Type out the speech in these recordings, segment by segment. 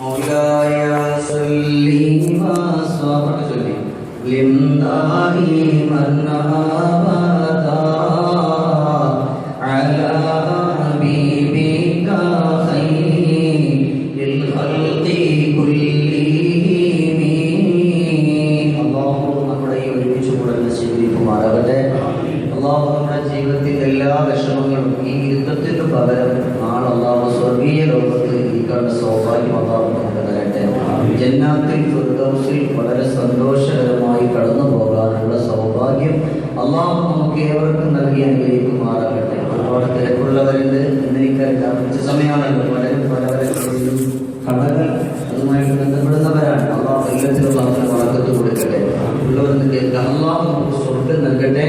مولاي صل وسلم വളരെ സന്തോഷകരമായി കടന്നു പോകാനുള്ള സൗഭാഗ്യം അള്ളാഹു നമുക്ക് ഏവർക്കും നൽകി അനുഗ്രഹിക്കുമാറാകട്ടെ. ഒരുപാട് തിരക്കുള്ളവരുണ്ട്. എന്നെനിക്കറിയാം ഉച്ച സമയമാണല്ലോ. പലരും പല പല കടകൾ അതുമായിട്ട് ബന്ധപ്പെടുന്നവരാണ്. അള്ളാഹു എല്ലാത്തിനും അള്ളാഹുവിന് വളർത്തത്ത് കൊടുക്കട്ടെ. ഉള്ളവരെന്ന് കേൾക്കുക അള്ളാഹു നമുക്ക് സ്വർഗം നൽകട്ടെ.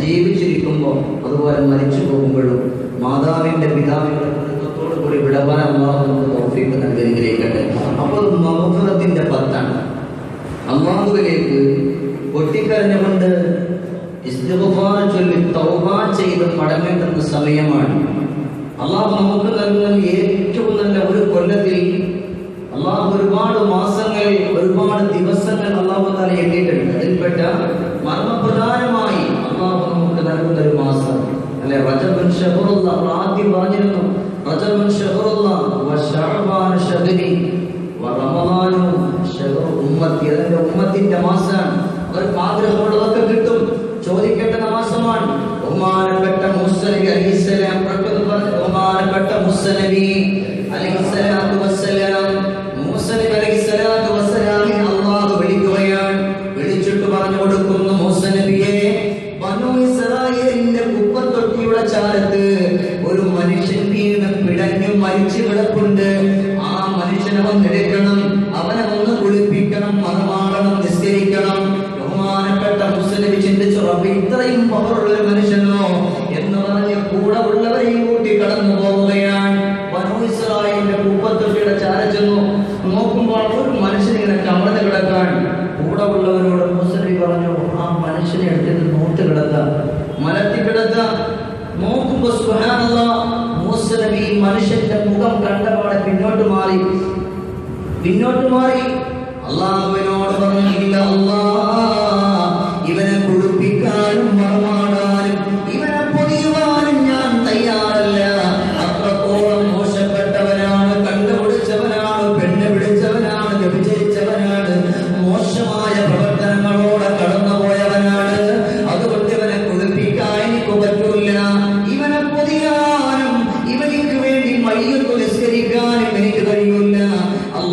ജീവിച്ചിരിക്കുമ്പോൾ അതുപോലെ മരിച്ചു പോകുമ്പോഴും മാതാവിന്റെ പിതാവിന്റെ കുടുംബത്തോടു കൂടി വിടവാൻ അള്ളാഹു നമുക്ക് തോഫിക്ക് നൽകി അനുഗ്രഹിക്കട്ടെ. അപ്പോൾ മഹുഫറത്തിന്റെ പത്താണ്. അള്ളാഹുവിലേക്ക് പൊട്ടിക്കരഞ്ഞുകൊണ്ട് ചൊല്ലി തൗബ ചെയ്ത് മടങ്ങേണ്ടുന്ന സമയമാണ്. അള്ളാഹു നമുക്ക് നൽകുന്ന ഏറ്റവും നല്ല ഒരു കൊല്ലത്തിൽ അള്ളാഹു ഒരുപാട് മാസങ്ങളിൽ ഒരുപാട് ദിവസങ്ങൾ അള്ളാഹു താല എണ്ണിയിട്ടുണ്ട്. അതിൽപ്പെട്ട മർമ്മപ്രധാനമായി അള്ളാഹു നമുക്ക് നൽകുന്ന ഒരു മാസം. അല്ലെ? റജബൻ ഷഹറുള്ള ആദ്യം പറഞ്ഞിരുന്നു റജബൻ ഷഹറുള്ള വറമദാനു ഉമ്മത്തി അതിന്റെ ഉമ്മത്തിന്റെ മാസമാണ് അവർക്ക് ആഗ്രഹമുള്ളതൊക്കെ കിട്ടും. ചോദിക്കേണ്ട മാസമാണ്. ബഹുമാനപ്പെട്ട മൂസ നബി അലൈഹിസ്സലാം പ്രകൃതി ബഹുമാനപ്പെട്ട മൂസ നബി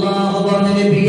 അള്ളാഹു പറഞ്ഞ നബിയെ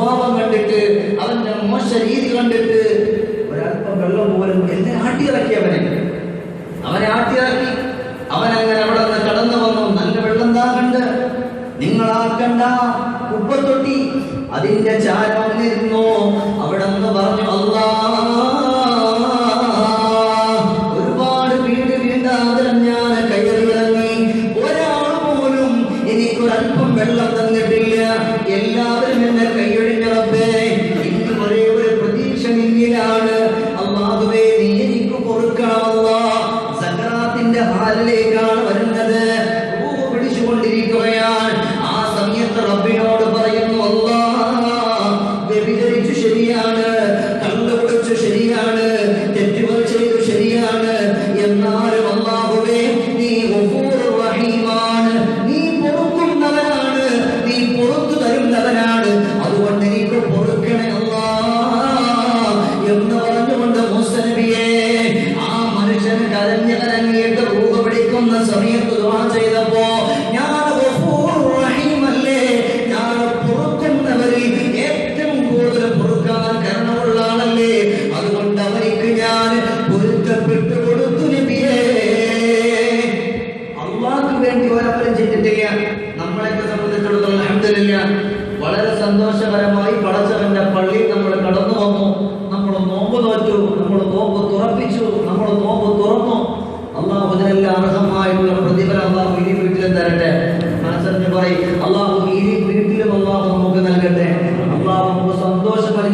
സ്വഭാവം കണ്ടിട്ട് അവന്റെ മോശ രീതി കണ്ടിട്ട് ഒരല്പം വെള്ളം പോലും എന്നെ ആട്ടിയിറക്കി അവനെ. അവനെ ആട്ടിയിറക്കി. അവനങ്ങനെ അവിടെ നിന്ന് കടന്നു വന്നു. നല്ല വെള്ളം താകണ്ട് നിങ്ങൾ ആക്കണ്ട ഉപ്പത്തൊട്ടി അതിന്റെ ചാരം നിന്നു അവിടെ നിന്ന് പറഞ്ഞു അല്ല ഒരുപാട് വീട് വീണ്ടാതിരം ഞാൻ കയറിയിറങ്ങി ഒരാൾ പോലും എനിക്കൊരല്പം വെള്ളം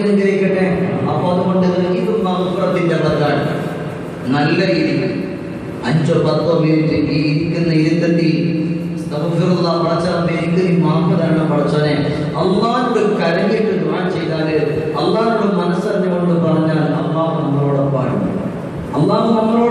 അനുഗ്രഹിക്കട്ടെ? അപ്പോൾ അതുകൊണ്ട് ഇത് മഹുറത്തിന്റെ പത്താണ് നല്ല രീതിയിൽ അഞ്ചോ പത്തോ മിനിറ്റ് ഈ ഇരിക്കുന്ന ഇരുത്തത്തിൽ എനിക്ക് നീ മാപ്പ് തരണം പഠിച്ചോനെ അള്ളാഹിനോട് കരഞ്ഞിട്ട് ദുആ ചെയ്താൽ അള്ളാഹിനോട് മനസ്സറിഞ്ഞുകൊണ്ട് പറഞ്ഞാൽ അള്ളാഹു നമ്മളോടൊപ്പാണ്. അള്ളാഹു നമ്മളോട്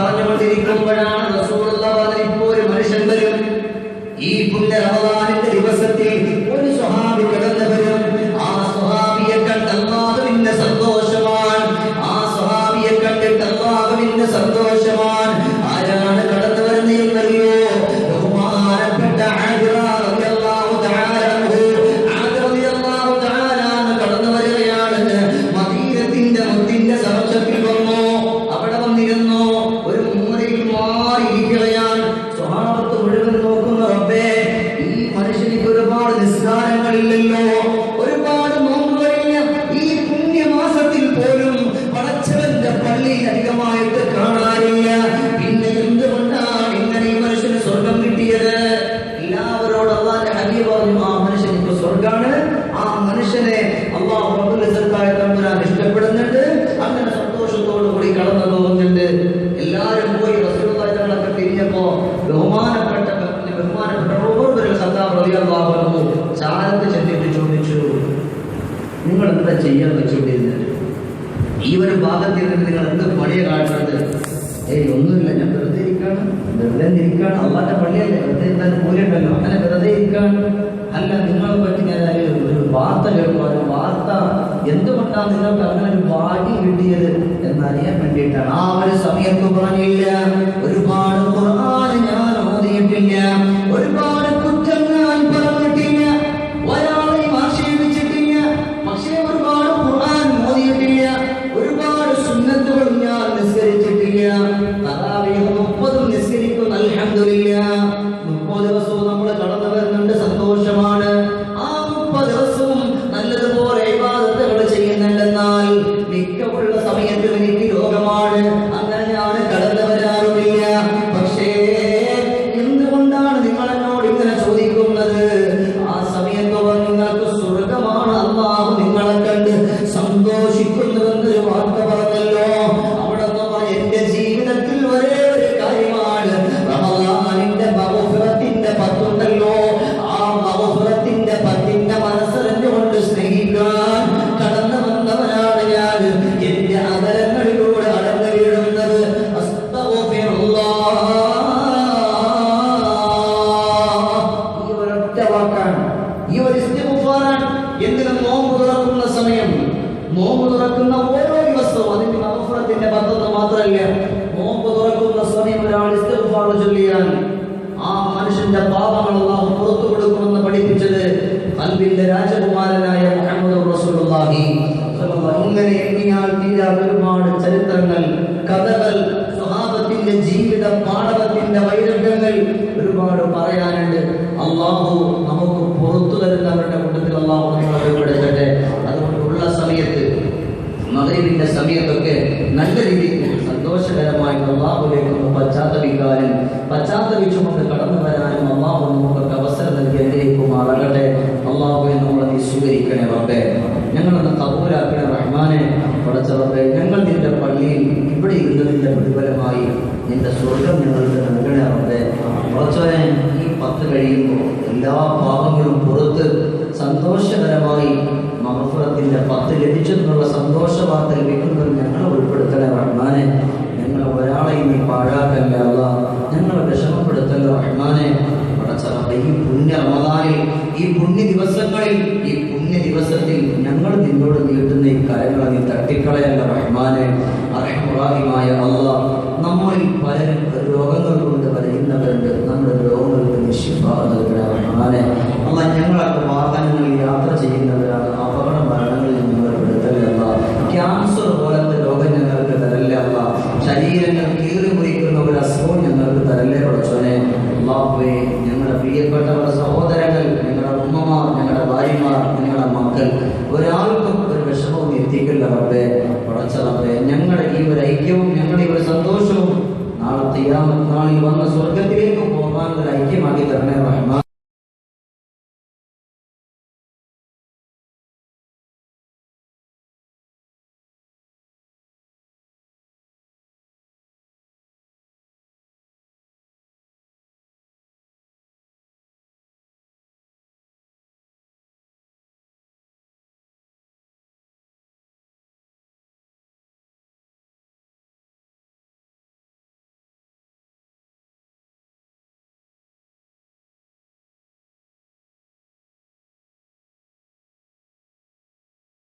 പറഞ്ഞുകൊണ്ടിരിക്കുമ്പോഴാണ് റസൂലുള്ള ഒരു മനുഷ്യൻ വരും ഈ പുണ്യ റമദാനിന്റെ ദിവസത്തിൽ അള്ളാന്റെ പള്ളിയല്ലേ? വെറുതെ ഇരുന്നാൽ കൂലുണ്ടല്ലോ അങ്ങനെ വെറുതെ ഇരിക്കാൻ അല്ല നിങ്ങളെ പറ്റി ഞാൻ ഒരു വാർത്ത കേൾക്കും ഒരു വാർത്ത. എന്തുകൊണ്ടാണ് നിങ്ങൾക്ക് അങ്ങനെ ഒരു ഭാഗ്യം കിട്ടിയത് എന്നറിയാൻ വേണ്ടിയിട്ടാണ്. ആ ഒരു സമയത്ത് പറഞ്ഞില്ല. ഒരുപാട് ഞാൻ ഓതിയിട്ടില്ല. ഈ ഒരു ഇസ്തിഫാറാണ് എന്തിനും നോമ്പ് തുറക്കുന്ന സമയം. നോമ്പ് തുറക്കുന്ന ഓരോ ദിവസവും അതിന്റെ മഹഫുറത്തിന്റെ ബന്ധത മാത്രമല്ല നോമ്പ് തുറക്കുന്ന സമയം ഒരാൾ ഇസ്തിഫാർ ചൊല്ലിയാൽ ആ മനുഷ്യന്റെ പാപങ്ങൾ അള്ളാഹു പുറത്തു കൊടുക്കുമെന്ന് പഠിപ്പിച്ചത് അൽബിന്റെ രാജകുമാരനായ മുഹമ്മദ് റസൂലുള്ളാഹി ഇങ്ങനെ എണ്ണിയാൽ തീരാ ഒരുപാട് ചരിത്രങ്ങൾ കഥകൾ സ്വഭാവത്തിന്റെ ജീവിത പാഠം റബ്ബേ ഞങ്ങൾ നിന്റെ പള്ളിയിൽ ഇവിടെ ഇരുന്നതിന്റെ പ്രതിഫലമായി നിന്റെ സ്വർഗം ഞങ്ങൾക്ക് നൽകണേ റബ്ബേ ഈ പത്ത് കഴിയുമ്പോൾ എല്ലാ പാപങ്ങളും പുറത്ത് സന്തോഷകരമായി മഹഫുറത്തിന്റെ പത്ത് ലഭിച്ചെന്നുള്ള സന്തോഷ വാർത്ത ലഭിക്കുന്നവർ ഞങ്ങളെ ഉൾപ്പെടുത്തണേ റഹ്മാനെ. ഞങ്ങൾ ഒരാളെയും നീ പാഴാക്കല്ല അല്ല. ഞങ്ങളെ വിഷമപ്പെടുത്തല്ല റഹ്മാനെ. പടച്ചറബ് ഈ പുണ്യ റമദാനിൽ ഈ പുണ്യ ദിവസങ്ങളിൽ ഈ പുണ്യ ദിവസത്തിൽ ഞങ്ങൾ നിന്നോട് നീട്ടുന്ന ഈ കരങ്ങളെ നീ തട്ടിക്കളയല്ല റഹ്മാനെ അർഹമുറാഹിമായ അല്ല നമ്മളിൽ പലരും രോഗങ്ങൾ കൊണ്ട് വലയുന്നവരുണ്ട് നമ്മുടെ രോഗങ്ങൾക്ക് നിശ്ചിപ്പ നൽകണ റഹ്മാനെ. അല്ല ഞങ്ങളൊക്കെ വാഹനങ്ങളിൽ യാത്ര ചെയ്യുന്നവരാണ്. അപകട മരണങ്ങളിൽ ഞങ്ങൾ പെടുത്തലല്ല ക്യാൻസർ പോലത്തെ രോഗം ഞങ്ങൾക്ക് തരല്ലേ അല്ല ശരീരങ്ങൾ കീറി മുറിക്കുന്ന ഒരു അസുഖം ഞങ്ങൾക്ക് തരല്ലേ പഠിച്ചോനെ ഞങ്ങളുടെ പ്രിയപ്പെട്ടവർ वह स्वर्ग ऐक्यम